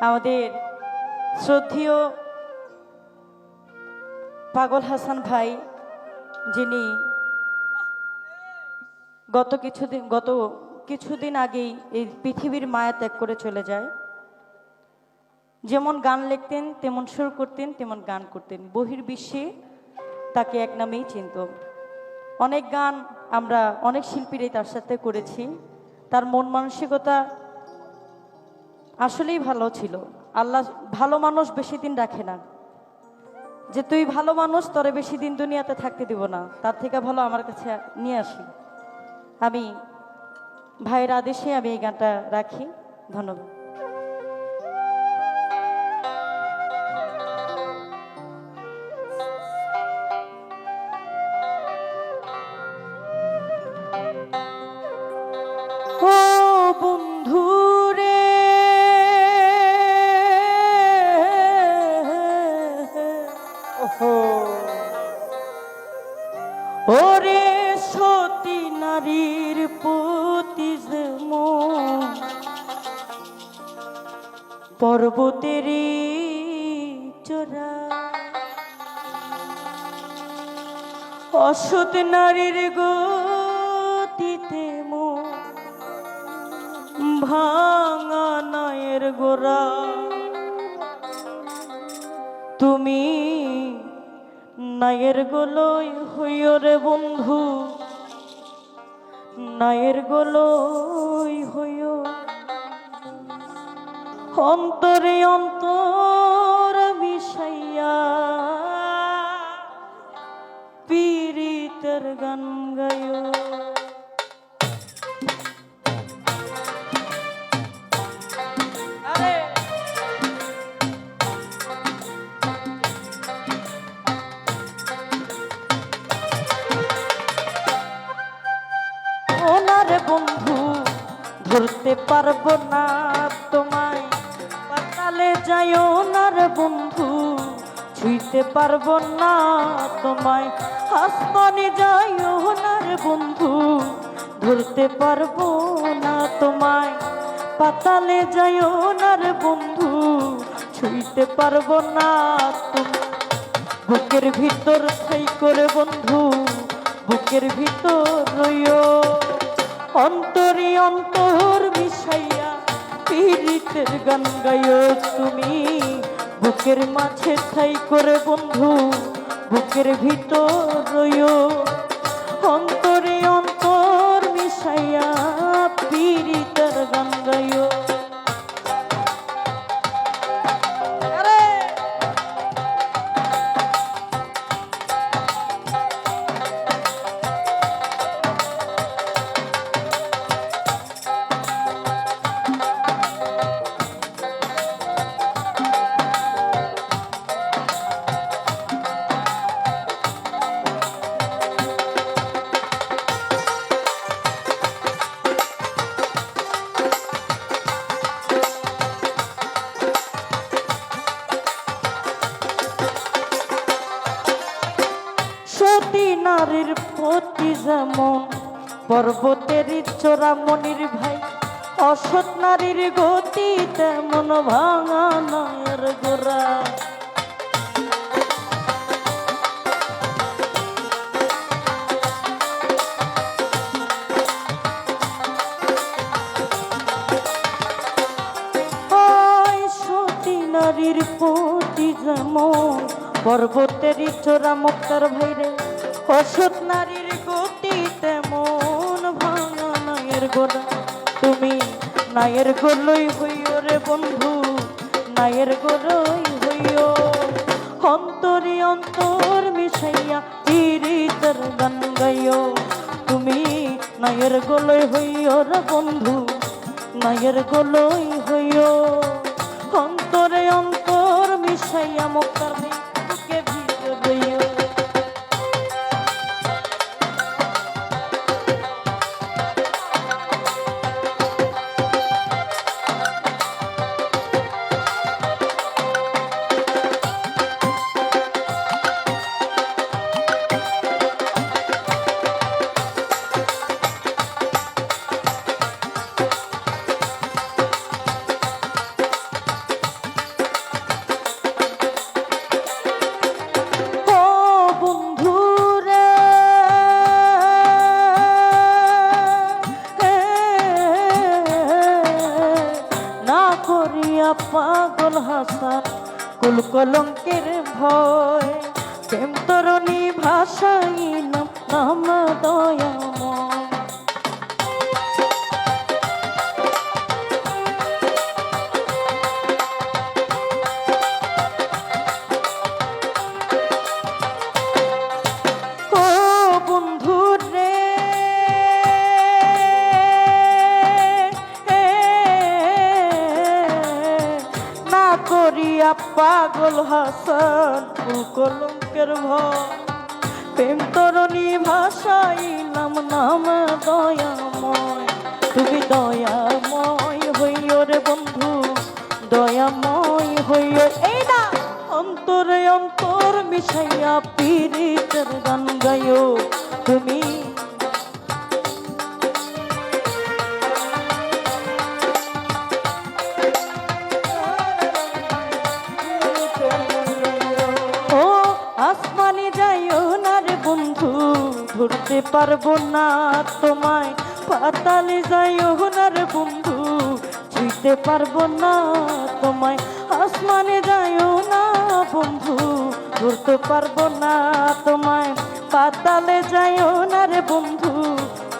আমাদের শ্রদ্ধেয় পাগল হাসান ভাই, যিনি গত কিছুদিন গত কিছুদিন আগেই এই পৃথিবীর মায়া ত্যাগ করে চলে যায়। যেমন গান লিখতেন, তেমন সুর করতেন, তেমন গান করতেন। বহির্বিশ্বে তাকে এক নামেই চিনত। অনেক গান আমরা অনেক শিল্পীরাই তার সাথে করেছি। তার মন মানসিকতা আসলেই ভালো ছিল। আল্লাহ ভালো মানুষ বেশি দিন রাখে না। যে তুই ভালো মানুষ, তোরে বেশি দিন দুনিয়াতে থাকতে দিব না। তার থেকে ভালো আমার কাছে নিয়ে আসি। আমি ভাইয়ের আদেশে আমি এই গানটা রাখি। ধন্যবাদ। নারীর প্রতি পর্বতেরই চোরা অসৎ নারীর গতিতে মন ভাঙা নায়ের গোরা তুমি নায়ের গোলই হইও রে বন্ধু। নায়ের গোলই হইও। অন্তরে অন্তর মিশাইয়া পীড়িতের গান গায়ো পারব না তোমায়। পাতালে যাই ওনার বন্ধু, ছুঁইতে পারব না তোমায়। আসমানে যাই ওনার বন্ধু, ধরতে পারব না তোমায়। পাতালে যাই ওনার বন্ধু, ছুঁইতে পারব না তুমি বুকের ভিতর ছাই করে বন্ধু, বুকের ভিতর রইও। অন্তরে অন্তর পীড়িতের গান গাইও তুমি। বুকের মাঝে ঠাই করে বন্ধু বুকের ভিতর রইও। অন্তরে পর্বতের চোরা মনির ভাই, অসৎ নারীর গতি তেমন ভাঙা নয়ের গোরা নারীর প্রতি যেমন, পর্বতের চোরা মুক্তার ভাইরে, অসৎ নারীর গোড়া তুমি নায়ের গোলই হইও রে বন্ধু, নায়ের গোলই হইও। অন্তরে অন্তর মিশাইয়া পীড়িতের গান গাইও। তুমি নায়ের গোলই হইও রে বন্ধু, নায়ের গোলই হইও। অন্তরে অন্তর মিশাইয়া মুক্তার কলঙ্কের ভয় প্রেম তরণী ভাষাই নাম দয়াময়। করিয়া পাগল হাসান ফুল কলঙ্কের ভয় তরণী ভাষাইলাম নাম দয়াময়। তুমি দয়াময় হইও রে বন্ধু, দয়াময় হইও। এই না, অন্তরে অন্তর মিশাইয়া পীড়িতের গান গাইও। তুমি ধরতে পারব না তোমায়। পাতালে যাই না রে বন্ধু, ছুঁইতে পারব না তোমায়। আসমানে যাইও না বন্ধু, ধরতে পারব না তোমায়। পাতালে যাইও না বন্ধু,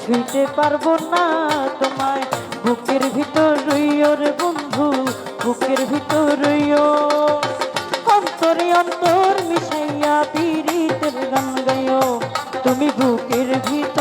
ছুঁইতে পারব না তোমায়। বুকের ভিতর রইও রে বন্ধু, বুকের ভিতর রইও। অন্তরে অন্তর মিশাইয়া পীড়িতের গান গাইও। তুমি বুকের ভিতর